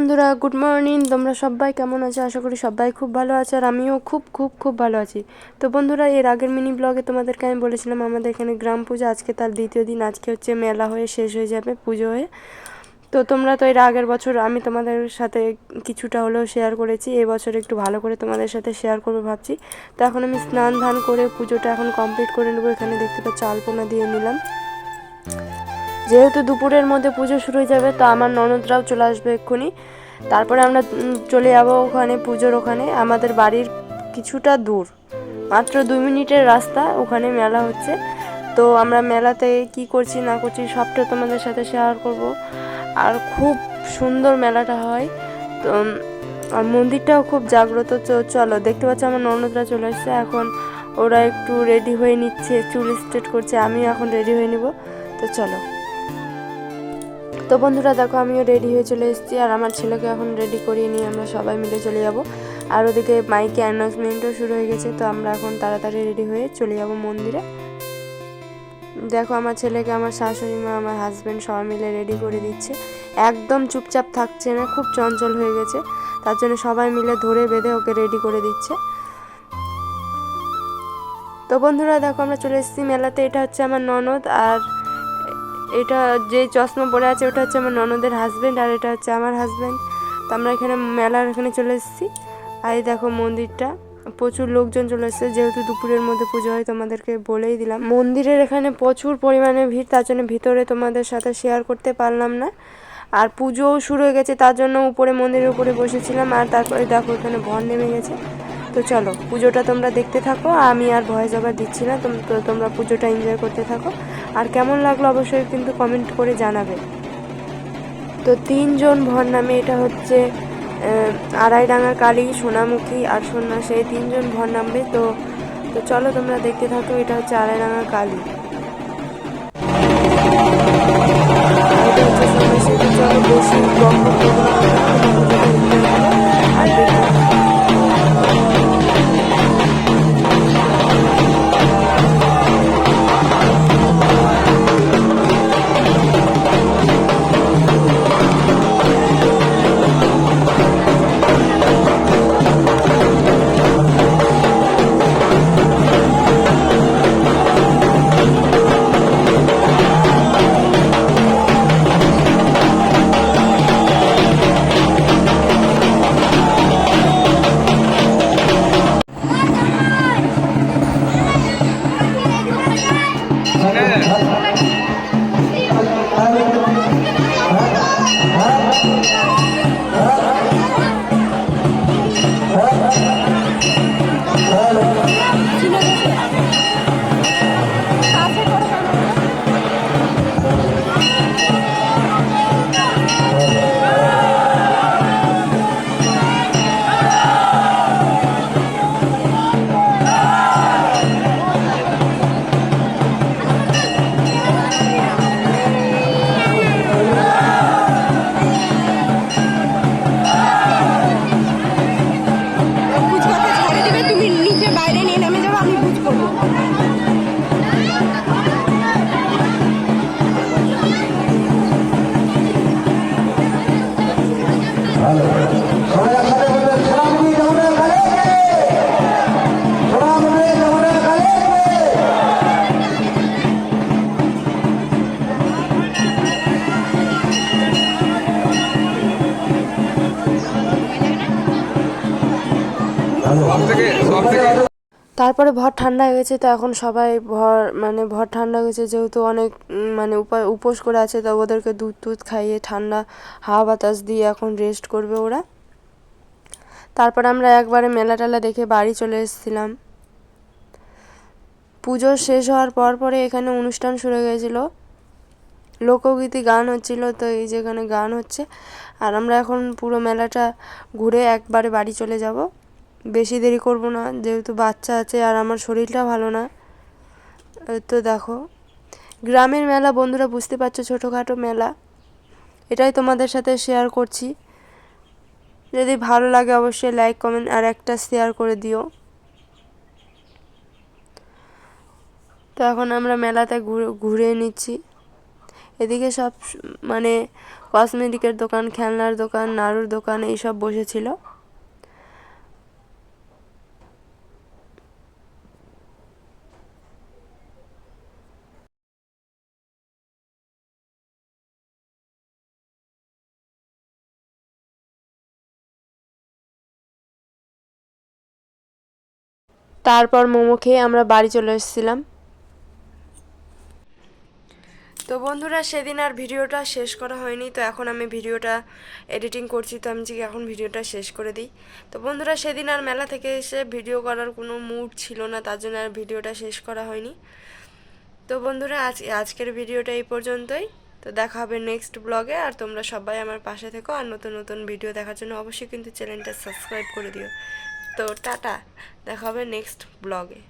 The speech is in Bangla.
বন্ধুরা গুড মর্নিং তোমরা সবাই কেমন আছো? আশা করি সবাই খুব ভালো আছে আর আমিও খুব খুব খুব ভালো আছি। তো বন্ধুরা, এর আগের মিনি ব্লগে তোমাদেরকে আমি বলেছিলাম, আমাদের এখানে গ্রাম পুজো, আজকে তার দ্বিতীয় দিন, আজকে হচ্ছে মেলা হয়ে শেষ হয়ে যাবে পুজো হয়ে। তো তোমরা তো এর আগের বছর আমি তোমাদের সাথে কিছুটা হলেও শেয়ার করেছি এবছর একটু ভালো করে তোমাদের সাথে শেয়ার করব ভাবছি। তো এখন আমি স্নান ধান করে পুজোটা এখন কমপ্লিট করে নেব। এখানে দেখতে পাচ্ছ, আলপনা দিয়ে নিলাম। যেহেতু দুপুরের মধ্যে পুজো শুরু হয়ে যাবে, তো আমার ননদরাও চলে আসবে এক্ষুনি। তারপরে আমরা চলে যাব ওখানে পুজোর ওখানে। আমাদের বাড়ির কিছুটা দূর, মাত্র দুই মিনিটের রাস্তা ওখানে মেলা হচ্ছে। তো আমরা মেলাতে কি করছি না করছি সবটা তোমাদের সাথে শেয়ার করব। আর খুব সুন্দর মেলাটা হয়। তো আর মন্দিরটাও খুব জাগ্রত। চলো, দেখতে পাচ্ছ আমার ননদরা চলে এসছে। এখন ওরা একটু রেডি হয়ে নিচ্ছে, চুল স্ট্রেট করছে। আমিও এখন রেডি হয়ে নিব। তো চলো। তো বন্ধুরা, দেখো, আমিও রেডি হয়ে চলে এসেছি আর আমার ছেলেকে এখন রেডি করিয়ে নিয়ে আমরা সবাই মিলে চলে যাব। আর ওদিকে মাইকে অ্যানাউন্সমেন্টও শুরু হয়ে গেছে, তো আমরা এখন তাড়াতাড়ি রেডি হয়ে চলে যাব মন্দিরে। দেখো, আমার ছেলেকে, আমার শাশুড়ি মা, আমার হাজব্যান্ড সবাই মিলে রেডি করে দিচ্ছে। একদম চুপচাপ থাকছে না, খুব চঞ্চল হয়ে গেছে। তার জন্য সবাই মিলে ধরে বেঁধে ওকে রেডি করে দিচ্ছে। তো বন্ধুরা, দেখো, আমরা চলে এসেছি মেলাতে। এটা হচ্ছে আমার ননদ আর এটা যে চশমা পরে আছে, ওটা হচ্ছে আমার ননদের হাজবেন্ড আর এটা হচ্ছে আমার হাজবেন্ড তো আমরা এখানে মেলার এখানে চলে এসেছি। আর এই দেখো মন্দিরটা। প্রচুর লোকজন চলে এসেছে। যেহেতু দুপুরের মধ্যে পুজো হয়, তোমাদেরকে বলেই দিলাম। মন্দিরের এখানে প্রচুর পরিমাণে ভিড়, তার জন্য ভিতরে তোমাদের সাথে শেয়ার করতে পারলাম না। আর পুজোও শুরু হয়ে গেছে, তার জন্য উপরে মন্দিরের উপরে বসেছিলাম। আর তারপরে দেখো এখানে ভর নেমে গেছে। তো চলো, পুজোটা তোমরা দেখতে থাকো। আমি আর ভয়েস ওভার দিচ্ছি না। তোমরা পুজোটা এনজয় করতে থাকো। আর কেমন লাগল অবশ্যই কিন্তু কমেন্ট করে জানাবে। তো তিনজন ভর নামে এটা হচ্ছে আহ, আড়াইডাঙ্গার কালী সোনামুখী আর সন্ন্যাসী এই তিনজন ভর নামবে। তো তো চলো তোমরা দেখতে থাকো এটা হচ্ছে আড়াইডাঙ্গার কালী। চলো বেশি আর Ne? তারপরে ভর ঠান্ডা হয়ে গেছে, তো এখন সবাই ভর মানে ভর ঠান্ডা হয়ে গেছে, যেহেতু অনেক মানে উপায় উপোস করে আছে, তো ওদেরকে দুধ টুধ খাইয়ে ঠান্ডা হাওয়া বাতাস দিয়ে এখন রেস্ট করবে ওরা। তারপর আমরা একবারে মেলা টেলা দেখে বাড়ি চলে এসেছিলাম। পুজো শেষ হওয়ার পর পরে এখানে অনুষ্ঠান শুরু গেছিল। লোকগীতি গান হচ্ছিল, তো এই যেখানে গান হচ্ছে। আর আমরা এখন পুরো মেলাটা ঘুরে একবারে বাড়ি চলে যাব। বেশি দেরি করব না, যেহেতু বাচ্চা আছে আর আমার শরীরটা ভালো না। তো দেখো, গ্রামের মেলা, বন্ধুরা বুঝতে পারছ ছোটোখাটো মেলা। এটাই তোমাদের সাথে শেয়ার করছি। যদি ভালো লাগে অবশ্যই লাইক কমেন্ট আর একটা শেয়ার করে দিও। তো এখন আমরা মেলাতে ঘুরে নিচ্ছি। এদিকে সব মানে কসমেটিকের দোকান, খেলনার দোকান, নাড়ুর দোকান, এইসব বসেছিল। তারপর মোমো খেয়ে আমরা বাড়ি চলে এসেছিলাম। তো বন্ধুরা, সেদিন আর ভিডিওটা শেষ করা হয়নি, তো এখন আমি ভিডিওটা এডিটিং করছি, তো আমি যে এখন ভিডিওটা শেষ করে দিই। তো বন্ধুরা, সেদিন আর মেলা থেকে এসে ভিডিও করার কোনো মুড ছিল না, তার জন্য আর ভিডিওটা শেষ করা হয়নি। তো বন্ধুরা, আজ, আজকের ভিডিওটা এই পর্যন্তই। তো দেখা হবে নেক্সট ব্লগে আর তোমরা সবাই আমার পাশে থেকো, আর নতুন নতুন ভিডিও দেখার জন্য অবশ্যই কিন্তু চ্যানেলটা সাবস্ক্রাইব করে দিও। তো টাটা দেখা হবে নেক্সট ব্লগে